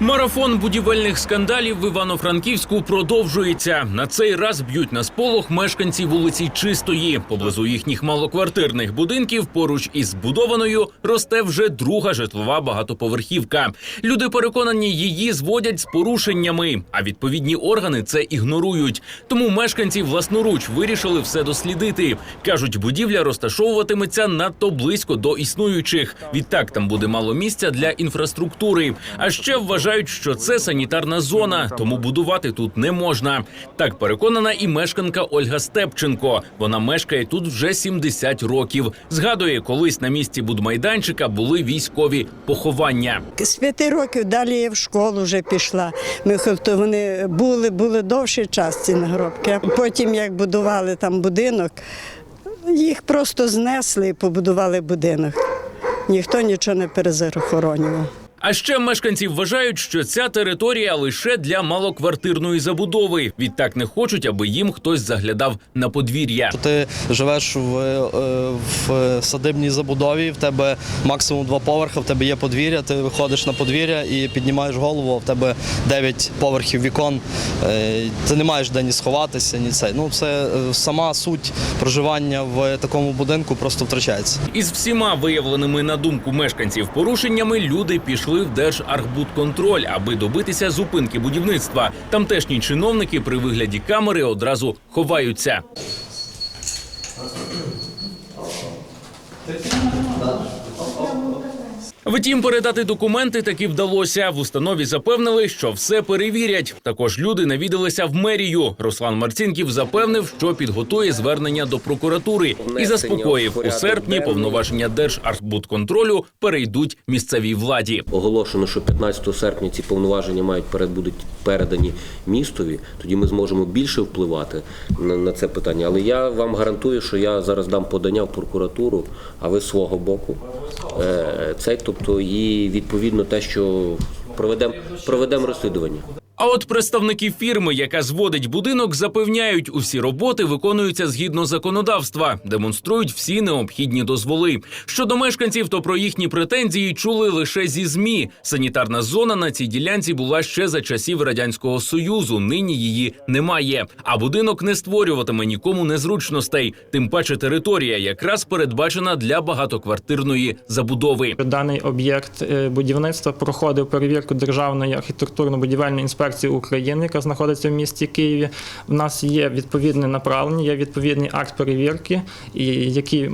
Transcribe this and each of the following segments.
Марафон будівельних скандалів в Івано-Франківську продовжується. На цей раз б'ють на сполох мешканці вулиці Чистої. Поблизу їхніх малоквартирних будинків поруч із збудованою росте вже друга житлова багатоповерхівка. Люди переконані, її зводять з порушеннями, а відповідні органи це ігнорують. Тому мешканці власноруч вирішили все дослідити. кажуть, будівля розташовуватиметься надто близько до існуючих. Відтак там буде мало місця для інфраструктури. А ще вважають, що це санітарна зона, тому будувати тут не можна. Так переконана і мешканка Ольга Степченко. Вона мешкає тут вже 70 років. Згадує, колись на місці будмайданчика були військові поховання. З п'яти років далі я в школу вже пішла. Ми тобто вони були, були довший час ці нагробки. Потім, як будували там будинок, їх просто знесли і побудували будинок. Ніхто нічого не перезахоронював. А ще мешканці вважають, що ця територія лише для малоквартирної забудови. Відтак не хочуть, аби їм хтось заглядав на подвір'я. Ти живеш в, е, в садибній забудові, в тебе максимум два поверхи, в тебе є подвір'я, ти виходиш на подвір'я і піднімаєш голову, а в тебе дев'ять поверхів вікон. Е, Ти не маєш де ні сховатися, ні це. Ну, це е, сама суть проживання в такому будинку просто втрачається. Із всіма виявленими на думку мешканців порушеннями люди пішли в Держархбудконтроль, аби добитися зупинки будівництва. Тамтешні чиновники при вигляді камери одразу ховаються. Втім, передати документи таки вдалося. В установі запевнили, що все перевірять. Також люди навідалися в мерію. Руслан Марцінків запевнив, що підготує звернення до прокуратури і заспокоїв у серпні повноваження Держархбудконтролю перейдуть місцевій владі. оголошено, що 15 серпня ці повноваження мають будуть передані містові. Тоді ми зможемо більше впливати на, це питання. Але я вам гарантую, що я зараз дам подання в прокуратуру, а ви з свого боку. Е, цей, тобто, і відповідно те, що проведемо проведемо розслідування. А от представники фірми, яка зводить будинок, запевняють, усі роботи виконуються згідно законодавства, демонструють всі необхідні дозволи. Щодо мешканців, то про їхні претензії чули лише зі змі. Санітарна зона на цій ділянці була ще за часів радянського союзу. Нині її немає. А будинок не створюватиме нікому незручностей. Тим паче територія якраз передбачена для багатоквартирної забудови. Даний об'єкт е, будівництва проходив перевірку Державної архітектурно-будівельної інспекції України, яка знаходиться в місті Києві. У нас є відповідне направлення, є відповідний акт перевірки, який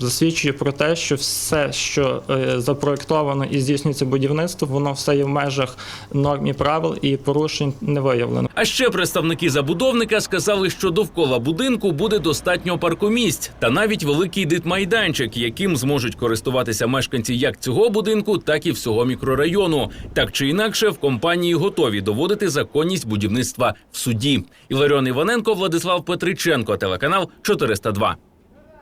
засвідчує про те, що все, що е, запроектовано і здійснюється будівництво, воно все є в межах норм і правил і порушень не виявлено. А ще представники забудовника сказали, що довкола будинку буде достатньо паркомісць та навіть великий дитмайданчик, яким зможуть користуватися мешканці як цього будинку, так і всього мікрорайону. Так чи інакше, в компанії готові доводити законність будівництва в суді. Іларіон Іваненко, Владислав Петриченко, телеканал 402.